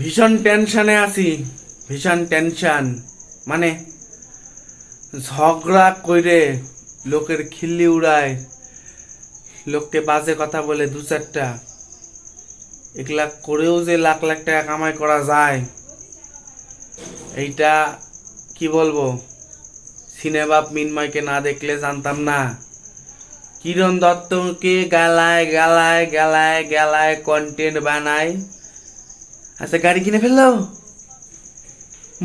ভীষণ টেনশনে আছি, ভীষণ টেনশন। মানে ঝগড়া কইরে লোকের খিল্লি উড়ায়, লোককে বাজে কথা বলে দু চারটা। এগুলা করেও যে লাখ লাখ টাকা কামাই করা যায়, এইটা কি বলব? সিনেবাপ মিনময়কে না দেখলে জানতাম না। কিরণ দত্তকে গালায় গালায় গালায় গালায় কন্টেন্ট বানায় আচ্ছা গাড়ি কিনে ফেলল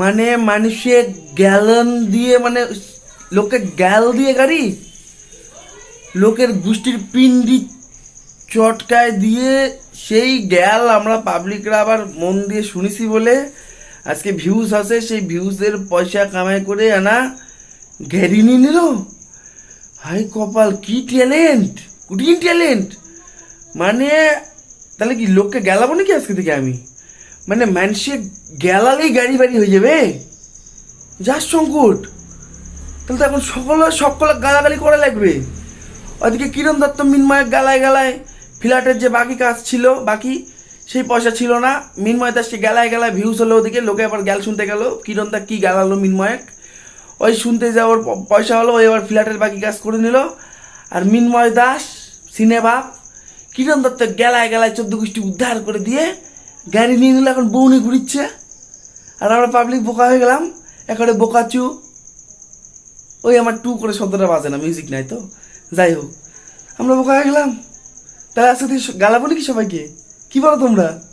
মানে মানুষে গ্যালন দিয়ে মানে লোকে গ্যাল দিয়ে গাড়ি, লোকের গোষ্ঠীর পিন্ডি চটকায় দিয়ে সেই গ্যাল আমরা পাবলিকরা আবার মন দিয়ে শুনেছি বলে আজকে ভিউজ আছে, সেই ভিউজের পয়সা কামাই করে আনা ঘেরি নিয়ে নিল। হাই কপাল, কি ট্যালেন্ট কুটিন ট্যালেন্ট। মানে তাহলে কি লোককে গেলাবো নাকি আজকে থেকে আমি? মানে মানুষে গেলালেই গাড়ি বাড়ি হয়ে যাবে। যার সংকট। তাহলে তো এখন সকলে সকলে গালাগালি করা লাগবে। ওদিকে কিরণ দত্ত মিনময় গালায় গালায় ফ্ল্যাটের যে বাকি কাজ ছিল, বাকি সেই পয়সা ছিল না। মিনময় দাসকে গেলায় গেলায় ভিউজ হলো ওদিকে, লোকে আবার গ্যাল শুনতে গেল, কিরণ দা কী গালালো মিনময়ক। ওই শুনতে যাওয়ার পয়সা হলো, ওই আবার ফ্ল্যাটের বাকি কাজ করে নিল। আর মিনময় দাস সিনেবাপ কিরণ দত্ত গেলায় গেলায় চোদ্দ গোষ্ঠী উদ্ধার করে দিয়ে গাড়ি নিয়ে নিল এখন বউনি ঘুরিচ্ছে। আর আমরা পাবলিক বোকা হয়ে গেলাম। একেবারে বোকাচু। ওই আমার টু করে শব্দটা বাজে না মিউজিক নাই তো। যাই হোক, আমরা বোকা হয়ে গেলাম। তাহলে আজকে গালাবো নাকি সবাইকে? কি বলো তোমরা?